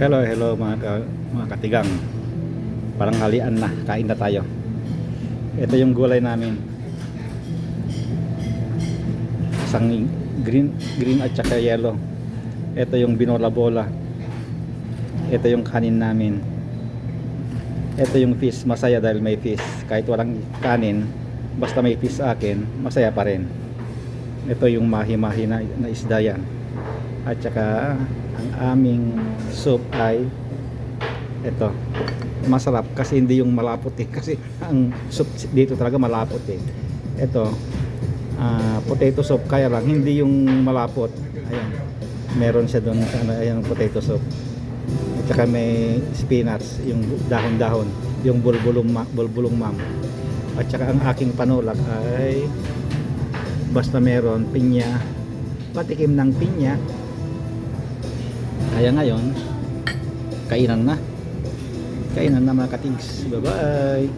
Hello, hello mga, ka, mga katigang. Parang halian na, kain na tayo. Ito yung gulay namin. Isang green, green at saka yellow. Ito yung binola-bola. Ito yung kanin namin. Ito yung fish, masaya dahil may fish. Kahit walang kanin, basta may fish akin, masaya pa rin. Ito yung mahi-mahi na, na isda yan. At saka ang aming soup ay ito. Masarap kasi hindi yung malapot eh. Kasi ang soup dito talaga malapot eh. Ito, ah, potato soup kaya lang hindi yung malapot. Ayan. Meron siya doon sa ano, ayan, potato soup. At saka may spinach, yung dahon-dahon, yung bulbulong, ma- bulbulong mam. At saka ang aking panulak ay basta meron pinya, patikim ng pinya. Kaya ngayon, kainan na. Kainan na mga katigs. Bye-bye.